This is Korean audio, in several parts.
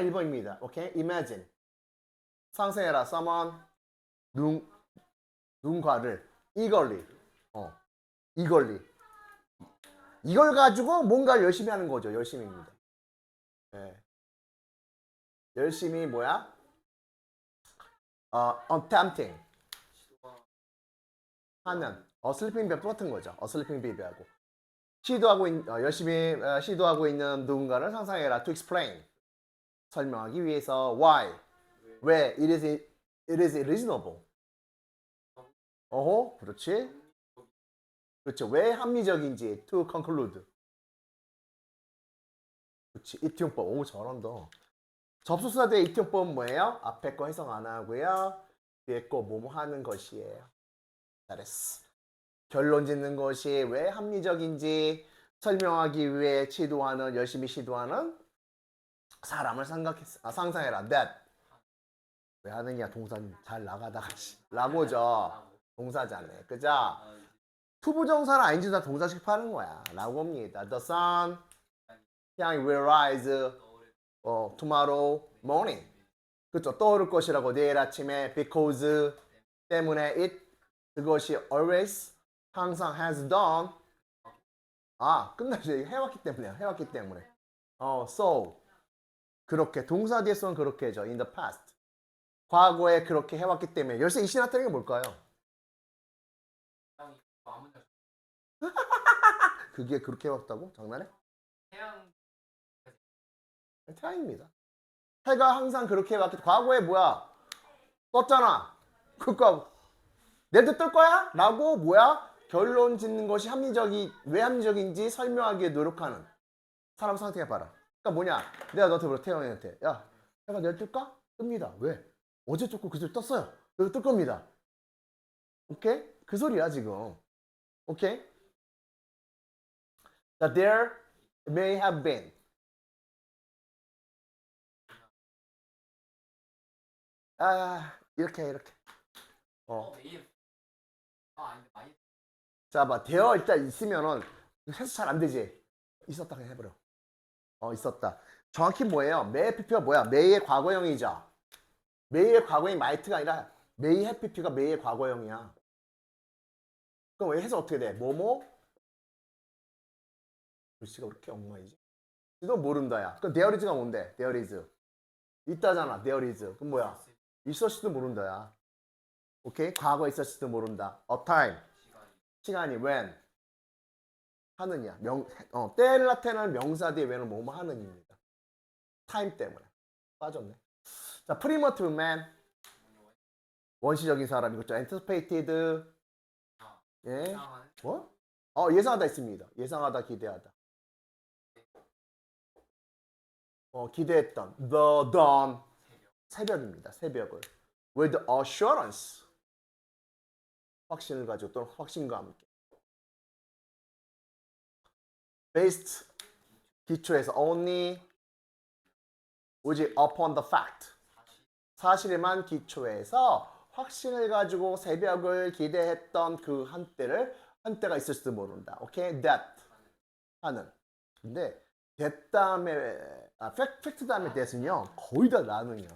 1번입니다. 오케이? Imagine. 상상해라. Someone 누, 누군가를 eagerly. 어. eagerly. 이걸 가지고 뭔가를 열심히 하는 거죠. 열심히입니다. 예. 열심히 뭐야? 어, attempting. 하면 어 슬리핑 배 똑같은 거죠. 어 슬리핑 베이비하고 시도하고 있, 어, 열심히 어, 시도하고 있는 누군가를 상상해라. To explain 설명하기 위해서 why 왜 it is it is reasonable. 어호 그렇지. 그렇죠. 왜 합리적인지 to conclude. 그렇지. 이티용법. 오 잘한다. 접속사대 이티용법은 뭐예요? 앞에 거 해석 안 하고요. 뒤에 거 뭐뭐 하는 것이에요. 잘했어. 결론 짓는 것이 왜 합리적인지 설명하기 위해 시도하는 열심히 시도하는 사람을 생각했 아, 상상해라. That 왜 하느냐 동사 잘 나가다가 씨. 라고죠. 동사잖아요. 그죠? 투부정사는 아닌지 다 동사식 파는 거야. 라고입니다. The sun 향이 will rise 어, tomorrow morning. 그쵸? 떠오를 것이라고 내일 아침에 because 때문에 it 그것이 always 항상 has done 아 끝나지 해왔기 때문에 해왔기 때문에 어 so 그렇게 동사 뒤에서는 그렇게 해죠 in the past 과거에 그렇게 해왔기 때문에 열쇠 이시 나타내는 게 뭘까요? 그게 그렇게 해왔다고? 장난해? 태양 태양입니다. 해가 항상 그렇게 해왔기 과거에 뭐야? 떴잖아. 그니까 내도 뜰 거야? 라고 뭐야? 결론 짓는 것이 합리적이 왜 합리적인지 설명하기 위해 노력하는 사람 상태가 봐라. 그러니까 뭐냐? 내가 너한테 물어 태양한테 야 해가 내일 뜰까? 뜹니다. 왜? 어제 떴고 그제 떴어요. 내일 뜰 겁니다. 오케이? 그 소리야 지금. 오케이? That there may have been 아 이렇게 이렇게 어 어. 아 자, 봐. 되어 일단 있으면은 해서 잘 안 되지. 있었다 그냥 해버려. 어, 있었다. 정확히 뭐예요? 메이 PP가 뭐야? 메이의 과거형이죠. 메이의 과거형이 마이트가 아니라 메이 해피피가 메이의 과거형이야. 그럼 왜 해서 어떻게 돼? 뭐뭐? 글씨가 왜 이렇게 엉망이지? 이거 모른다야. 그럼 is가 뭔데? is. 있다잖아. is. 그럼 뭐야? 있었을지도 모른다야. 오케이? 과거에 있었을지도 모른다. a time. 시간이 when 하느냐 명 어, 나타내는 명사 뒤에 왜는 뭐뭐 하느냐입니다. 타임 때문에 빠졌네. 자, primitive man 원시적인 사람 이것도 anticipated 예 뭐? 어 예상하다 있습니다. 예상하다 기대하다. 어 기대했던 the dawn 새벽 새벽입니다. 새벽을 with assurance 확신을 가지고 또는 확신과 함께 based 기초에서 only 오직 upon the fact 사실에만 기초해서 확신을 가지고 새벽을 기대했던 그 한때를 한때가 있을지도 모른다. 오케이, that 하는. 근데 that 다음에 아 팩, 팩트 다음에 that은요 거의 다 나는요.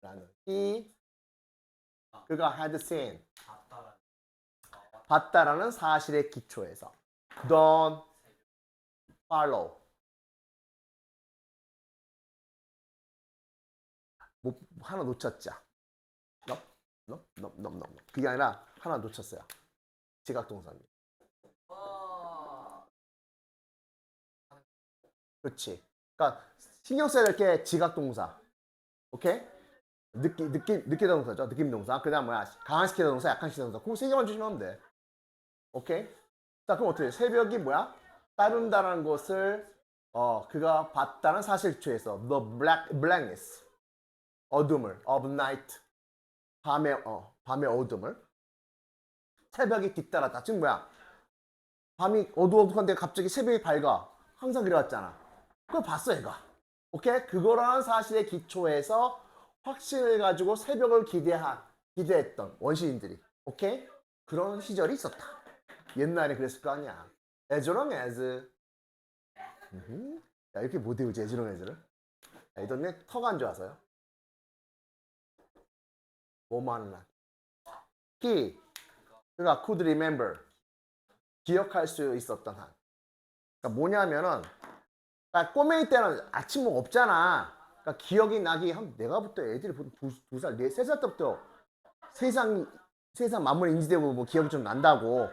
나는 이 그가 had seen 봤다라는 사실의 기초에서 don't follow 뭐 하나 놓쳤죠. 너. 그게 아니라 하나 놓쳤어요. 지각 동사입니다. 와 그렇지. 그러니까 신경 써야 될 게 지각 동사. 오케이? 느끼 느낌 느끼다 동사죠. 느낌 동사. 그다음 뭐야? 강화시키다 동사, 약화시키다 동사. 그세 개만 주시면 돼. 오케이? 자, 그럼 어떻게? 해? 새벽이 뭐야? 따른다는 것을 어 그가 봤다는 사실초에서 the black blackness 어둠을 of night 밤의 어 밤의 어둠을 새벽이 뒤따랐다. 지금 뭐야? 밤이 어두워두한데 갑자기 새벽이 밝아. 항상 그래왔잖아. 그걸 봤어, 얘가. 오케이? 그거라는 사실의 기초에서 확신을 가지고 새벽을 기대한, 기대했던 원시인들이. 오케이? 그런 시절이 있었다. 옛날에 그랬을 거 아니야. As long as. 야, 이렇게 못 외우지, as long as를. 애들네 턱 안 좋아서요. 난. he 그가 could remember 기억할 수 있었던 한. 그러니까 뭐냐면은 그러니까 꼬맹이 때는 아침 뭐 없잖아. 그러니까 기억이 나기 한 내가 부터 애들이 보통 두 살, 네, 세 살 때부터 세상 세상 만물 인지되고 뭐 기억이 좀 난다고.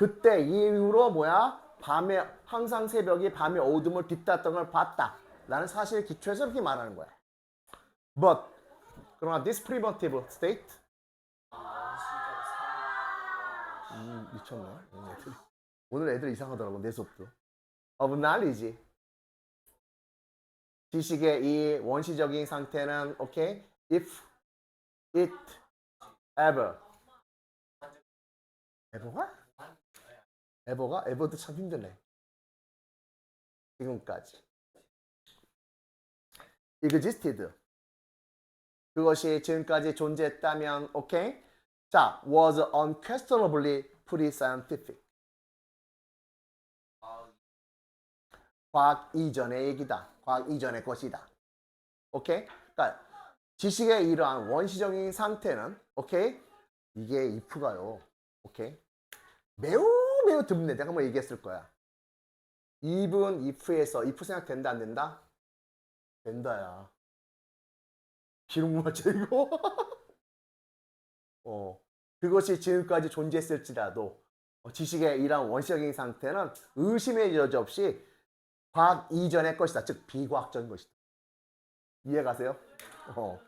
그때 이후로 뭐야? 밤에 항상 새벽에 밤에 어둠을 뒤따던 걸 봤다. 라는 사실 기초에서 이렇게 말하는 거야. But 그러나 this preventive state 음, 미쳤네. 오늘 애들. 오늘 애들 이상하더라고 내 수업도. of knowledge 지식의 이 원시적인 상태는 오케이 if it ever ever가? Ever가? ever도 참 힘드네. 지금까지 existed 그것이 지금까지 존재했다면 오케이 자 was unquestionably pre-scientific 과학 이전의 얘기다. 과학 이전의 것이다. 오케이? 그러니까 지식의 이러한 원시적인 상태는 오케이? 이게 if가요. 오케이? 매우 매우 드문네. 내가 뭐 얘기했을 거야. even if에서 if 생각된다 안 된다? 된다야. 기록 맞죠 이거? 어. 그것이 지금까지 존재했을지라도 어, 지식의 이러한 원시적인 상태는 의심의 여지 없이 과학 이전의 것이다. 즉 비과학적인 것이다. 이해가세요? 어.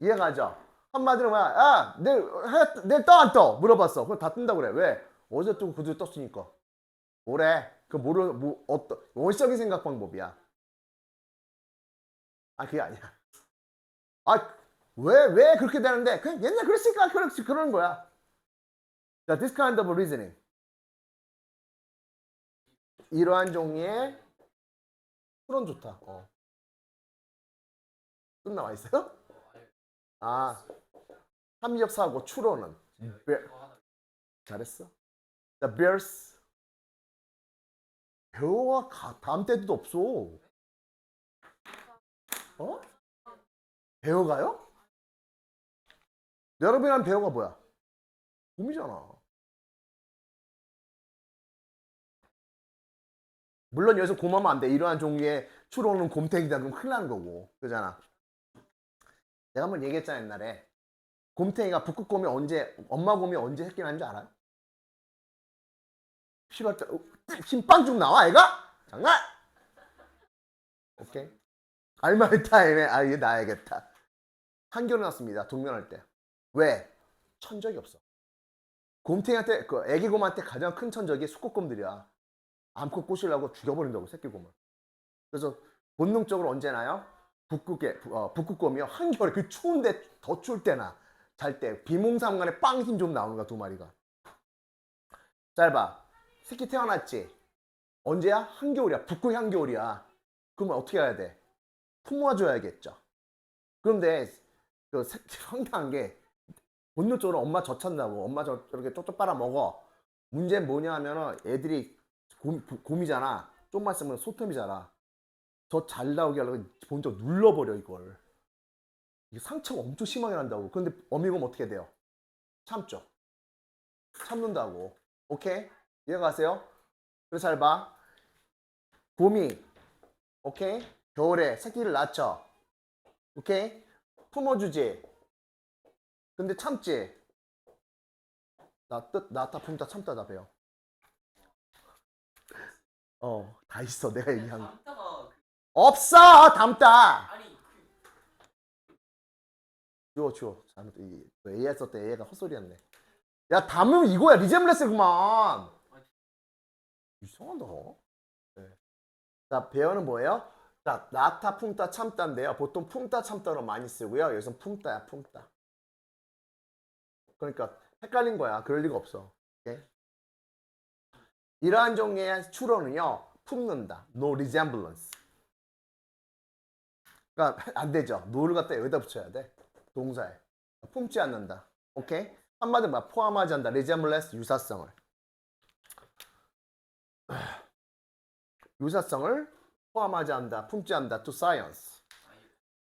이해가죠? 한마디로 뭐야? 야, 내일 해, 내일 떠 안 떠? 물어봤어. 그럼 다 뜬다 그래. 왜? 어제 뜨고 그제 떴으니까. 뭐래? 그 모르 뭐 어떤 원시적인 생각 방법이야. 아 그게 아니야. 아왜왜 그렇게 되는데? 그냥 옛날 그랬으니까 그렇 그러는 거야. 자, this kind of reasoning. 이러한 종류의 추론 좋다. 어. 끝 나와 있어요? 아, 합리적 사고 추론은 배- 잘했어. The bears 배우가 가- 다음 때도 없어. 어? 배우가요? 여러분이란 배우가 뭐야? 곰이잖아. 물론 여기서 곰하면 안 돼. 이러한 종류의 추론은 곰탱이다. 그럼 큰일 나는 거고. 그잖아. 내가 한번 얘기했잖아, 옛날에. 곰탱이가 북극곰이 언제, 엄마 곰이 언제 새끼 낳는 줄 알아요? 피할 때, 어, 힘빵 쭉 나와, 애가? 장난! 오케이. 알마이 타임에, 아, 이게 나야겠다. 한결 났습니다. 동면할 때. 왜? 천적이 없어. 곰탱이한테, 그 애기 곰한테 가장 큰 천적이 수컷곰들이야. 암컷 꼬시려고 죽여버린다고 새끼 곰을. 그래서 본능적으로 언제 나요? 북극에 어, 북극곰이요 한겨울에 그 추운데 더 추울 때나 잘 때 비몽사몽간에 빵 힘 좀 나오는 거야 두 마리가. 짧아. 새끼 태어났지. 언제야? 한겨울이야. 북극 한겨울이야. 그러면 어떻게 해야 돼? 품어줘야겠죠. 그런데 그 새- 황당한 게 본능적으로 엄마 젖 찬다고 엄마 저 저렇게 쪽쪽 빨아 먹어. 문제는 뭐냐 하면은 애들이 곰, 곰이잖아. 좀만 쓰면 소텀이잖아. 저 잘 나오게 하려고 본적 눌러버려 이걸. 이게 상처가 엄청 심하게 난다고. 근데 어미곰 어떻게 돼요? 참죠. 참는다고. 오케이? 이해가세요? 그래서 잘 봐. 곰이 오케이? 겨울에 새끼를 낳죠. 오케이? 품어주지. 근데 참지. 나 뜻, 나다 품다 참다 다 배워. 어, 다 있어. 내가 얘기한 거. 남자가 그 없어! 담다! 아니 그 주워, 주워. 잘못, 이, 그 AI 썼대. AI가 헛소리였네. 야, 담으면 이거야. 리젠블레스구만. 이상하다. 네. 자, 배어는 뭐예요? 자, 나타, 품다, 참다인데요. 보통 품다, 참다로 많이 쓰고요. 여기서 품다야, 품다. 그러니까 헷갈린 거야. 그럴 리가 없어. 오케이? 이러한 종류의 추론은요. 품는다. No resemblance. 그러니까 안 되죠. no를 갖다 여기다 붙여야 돼. 동사에. 품지 않는다. 오케이? 한마디로 말 포함하지 않는다. resemblance 유사성을. 유사성을 포함하지 않는다. 품지 않는다. to science.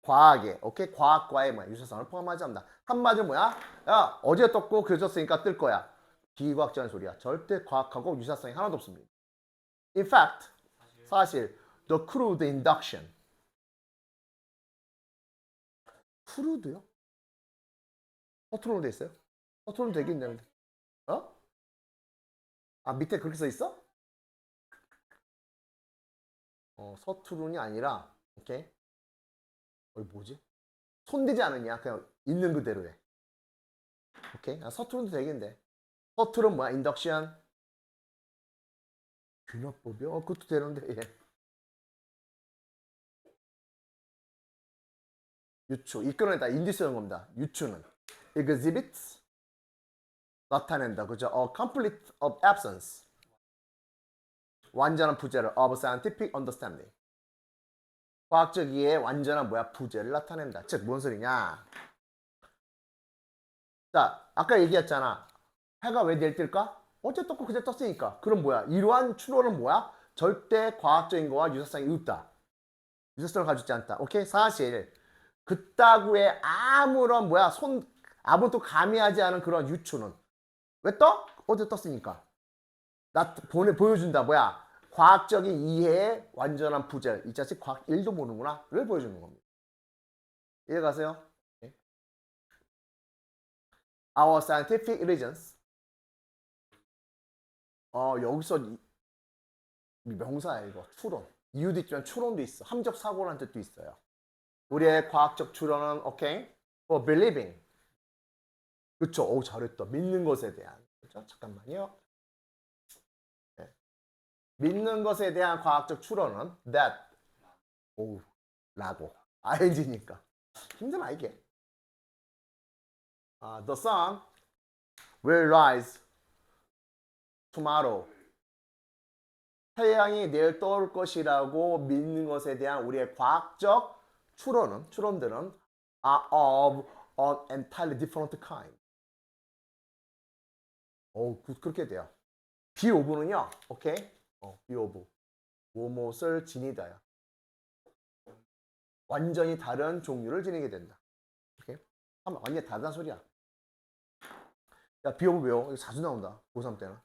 과학에, 오케이? 과학과의 뭐야? 유사성을 포함하지 않는다. 한마디로 뭐야? 야, 어제 떴고 그려졌으니까 뜰 거야. 비과학적인 소리야. 절대 과학하고 유사성이 하나도 없습니다. In fact, 사실 the crude induction. crude요? 서투르로 돼 있어요? 서투르로 되긴 있는데. 어? 아, 밑에 그렇게 써 있어? 어, 서투른이 아니라, 오케이? 어, 뭐지? 손대지 않으냐? 그냥 있는 그대로 해. 오케이? 아, 서투른도 되겠는데. 서투른 뭐야? 인덕션? 균형법이요? 어, 그것도 되는데, 예. 유추. 이 끈에다 인디 쓰는 겁니다. 유추는. exhibits. 나타낸다. 그죠? A complete of absence. 완전한 부재를 of scientific understanding. 과학적 이해의 완전한 뭐야? 부재를 나타낸다. 즉, 뭔 소리냐? 자, 아까 얘기했잖아. 해가 왜 내일 뜰까? 어제 떴고 그제 떴으니까. 그럼 뭐야? 이러한 추론은 뭐야? 절대 과학적인 거와 유사성이 없다. 유사성을 가지고 있지 않다. 오케이? 사실 그따구의 아무런 뭐야 손 아무것도 가미하지 않은 그런 유추는 왜 떠? 어제 떴으니까. 나 보내 보여준다. 뭐야? 과학적인 이해의 완전한 부재. 이 자식 과학 1도 모르는구나. 를 보여주는 겁니다. 이해 가세요? 네. Our scientific reasons. 어, 여기서 이- 이 명사야 이거. 추론. 이유도 있지만 추론도 있어. 함적 사고라는 뜻도 있어요. 우리의 과학적 추론은 오케이. For believing. 그쵸? 오 잘했다. 믿는 것에 대한. 그죠? 잠깐만요. 네. 믿는 것에 대한 과학적 추론은 that 오 라고 ing니까 힘드나 이게 아, the sun will rise tomorrow 태양이 내일 떠올 것이라고 믿는 것에 대한 우리의 과학적 추론은 추론들은 are of an entirely different kind. 오, 그- 그렇게 돼요. B 오브는요, 오케이? 어, B 오브. 무엇을 지니다야. 완전히 다른 종류를 지니게 된다. 한번 완전히 다르다는 소리야. 야, B 오브 외워. 이거 자주 나온다. 고3 때는.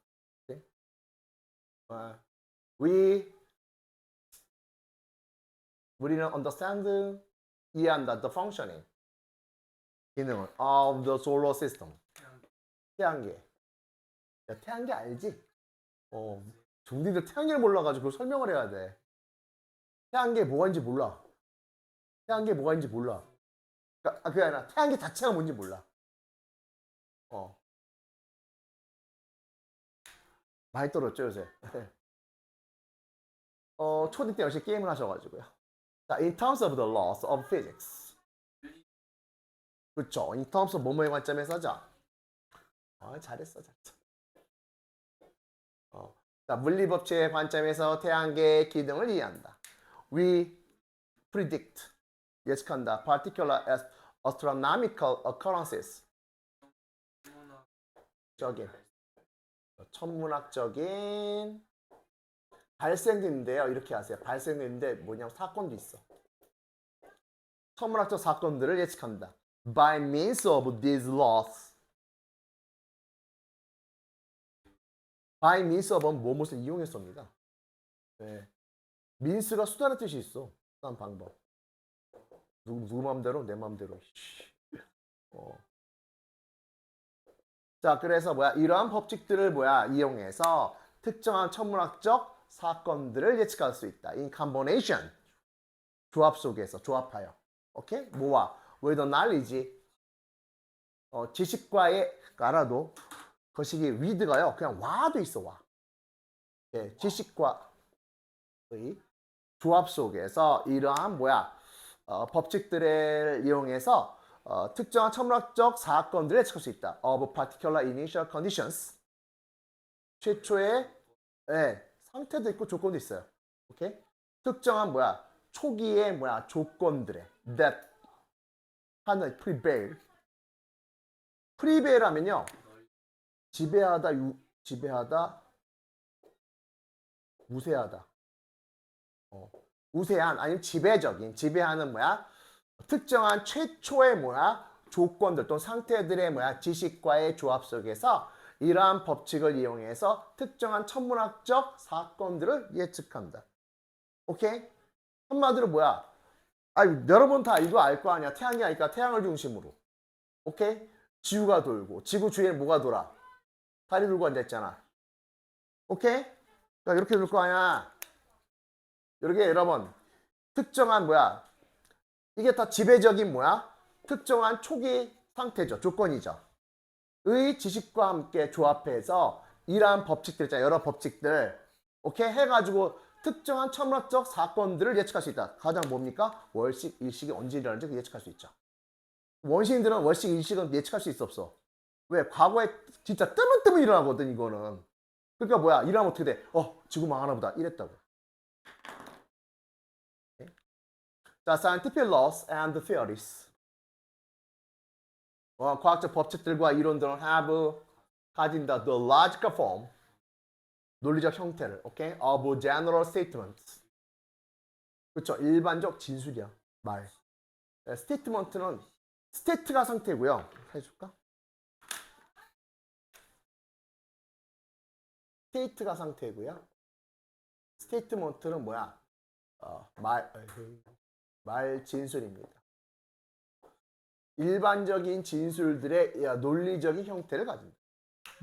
오케이? 아, we 우리는 understand 이해한다 the functioning 기능을 of the solar system 태양계 야 태양계 알지? 어 중딩들 태양계를 몰라가지고 그걸 설명을 해야 돼 태양계 뭐가 있는지 몰라 태양계 뭐가 있는지 몰라 그- 아, 그게 아니라 태양계 자체가 뭔지 몰라 어 많이 떨었죠 요새 어 초딩 때 역시 게임을 하셔가지고요 자, in terms of the laws of physics. 그쵸. in terms of 뭐뭐의 관점에서죠. 아, 잘했어, 잘했어. 어. 자, 물리법칙의 관점에서 태양계의 기능을 이해한다. We predict, 예측한다. particular as- astronomical occurrences. 적인, 천문학적인 발생인데요. 이렇게 하세요. 발생인데 뭐냐면 사건도 있어. 천문학적 사건들을 예측한다. By means of these laws. By means of은 무엇을 이용해서입니다. 네. means가 수단의 뜻이 있어. 수단 방법. 누구, 누구 마음대로? 내 마음대로. 씨. 어. 자, 그래서 뭐야? 이러한 법칙들을 뭐야? 이용해서 특정한 천문학적 사건들을 예측할 수 있다. In combination. 조합 속에서 조합하여. 오케이? with the knowledge. 어, 지식과의 알아도 거시기 with가요. 그냥 와도 있어 와. 예, 지식과 의 조합 속에서 이러한 뭐야? 어, 법칙들을 이용해서 어, 특정한 천문학적 사건들을 예측할 수 있다. of particular initial conditions. 최초의 예, 상태도 있고 조건도 있어요. 오케이? 특정한 뭐야? 초기의 뭐야? 조건들의 that 하는 prevail. prevail 하면요. 지배하다, 유, 지배하다, 우세하다. 어. 우세한 아니면 지배적인 지배하는 뭐야 특정한 최초의 뭐야 조건들 또는 상태들의 뭐야 지식과의 조합 속에서 이러한 법칙을 이용해서 특정한 천문학적 사건들을 예측한다. 오케이? 한마디로 뭐야? 아, 여러분 다 이거 알 거 아니야. 태양이 아니까 태양을 중심으로. 오케이? 지구가 돌고 지구 주위에 뭐가 돌아? 다리 들고 앉아 있잖아. 오케이? 자, 이렇게 돌거 아니야. 이렇게 여러분 특정한 뭐야? 이게 다 지배적인 뭐야? 특정한 초기 상태죠. 조건이죠. 의 지식과 함께 조합해서 이러한 법칙들 있잖아요. 여러 법칙들. 오케이? 해가지고 특정한 천문학적 사건들을 예측할 수 있다. 가장 뭡니까? 월식, 일식이 언제 일어나는지 예측할 수 있죠. 원시인들은 월식, 일식은 예측할 수 있어 없어. 왜? 과거에 진짜 뜨문뜨문 일어나거든 이거는. 그러니까 뭐야? 일어나면 어떻게 돼? 어, 지구 망하나 보다. 이랬다고. 오케이? 자, scientific laws and theories. 어, 과학적 법칙들과 이론들은 have 가진다 the logical form 논리적 형태를 오케이 of general statements 그렇죠 일반적 진술이야 말 스테이트먼트는 스테이트가 상태고요 해줄까 스테이트가 상태고요 스테이트먼트는 뭐야 어, 말, 말 진술입니다 일반적인 진술들의 야, 논리적인 형태를 가진다.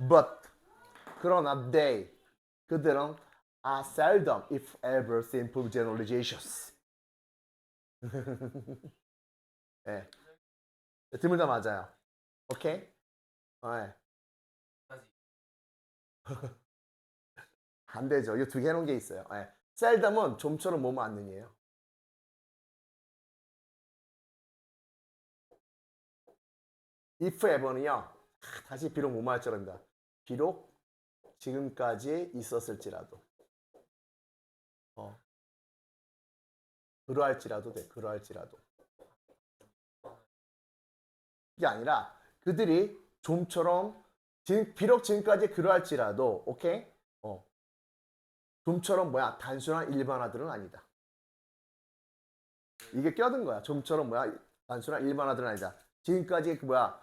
But 그러나 they 그들은 are seldom if ever simple generalizations. 예. 드물다 맞아요. 오케이? 어, 예. 안 되죠. 이거 두개 해놓은 게 있어요. 예. seldom은 좀처럼 몸 안는이에요. if ever는요 아, 다시 비록 줄입니다 비록 지금까지 있었을지라도 어 그러할지라도 돼 그러할지라도 이게 아니라 그들이 좀처럼 비록 지금까지 그러할지라도 오케이 어 좀처럼 뭐야? 단순한 일반화들은 아니다. 이게 껴든 거야. 좀처럼 뭐야? 단순한 일반화들은 아니다. 지금까지 그 뭐야?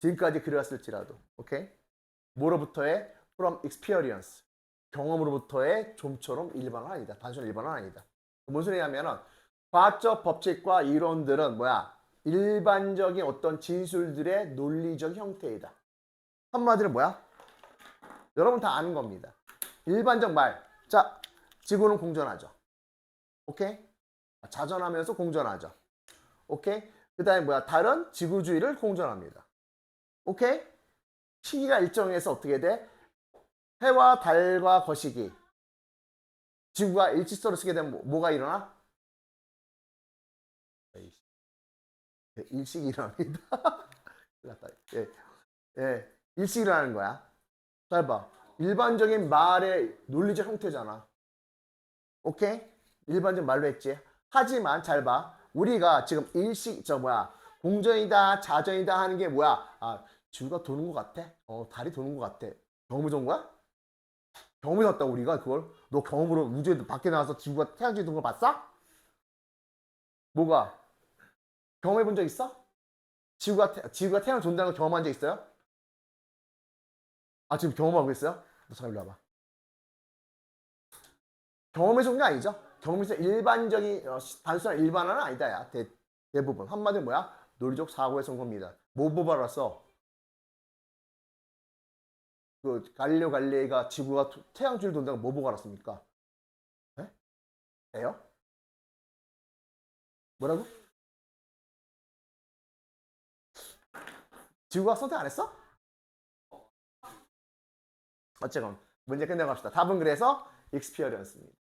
지금까지 그려왔을지라도 오케이? 뭐로부터의 from experience 경험으로부터의 좀처럼 일반화 아니다. 단순 일반화 아니다. 뭔 소리냐면은 과학적 법칙과 이론들은 뭐야? 일반적인 어떤 진술들의 논리적 형태이다. 한마디로 뭐야? 여러분 다 아는 겁니다. 일반적 말 자 지구는 공전하죠 오케이 자전하면서 공전하죠 오케이 그 다음에 뭐야 달은 지구주위를 공전합니다 오케이? 시기가 일정해서 어떻게 돼? 해와 달과 거시기. 지구가 일직선으로 쓰게 되면 뭐- 뭐가 일어나? 일식이 일어납니다. 예. 예. 일식이 일어나는 거야. 잘 봐. 일반적인 말의 논리적 형태잖아. 오케이? 일반적 말로 했지. 하지만 잘 봐. 우리가 지금 일식, 저 뭐야. 공전이다, 자전이다 하는 게 뭐야? 아, 지구가 도는 것 같아? 어, 달이 도는 것 같아. 경험이 좋은 거야? 경험이 좋다 우리가 그걸? 너 경험으로 우주에 밖에 나와서 지구가 태양주에 도는 거 봤어? 뭐가? 경험해 본 적 있어? 지구가, 태, 지구가 태양 돈다는 거 경험한 적 있어요? 아, 지금 경험하고 있어요? 너 잠깐 일로 와봐. 온게 아니죠? 경험에서 일반적인, 어, 단순한 일반화는 아니다, 야. 대, 대부분. 한마디로 뭐야? 논리적 사고에서 온 겁니다. 뭐 뽑아놨어? 그 갈릴레오 갈릴레이가 지구가 토- 태양주를 돈다고 뭐 보고 알았습니까? 에? 에요? 뭐라고? 지구가 선택 안 했어? 어쨌건 문제 끝내갑시다. 답은 그래서. 네.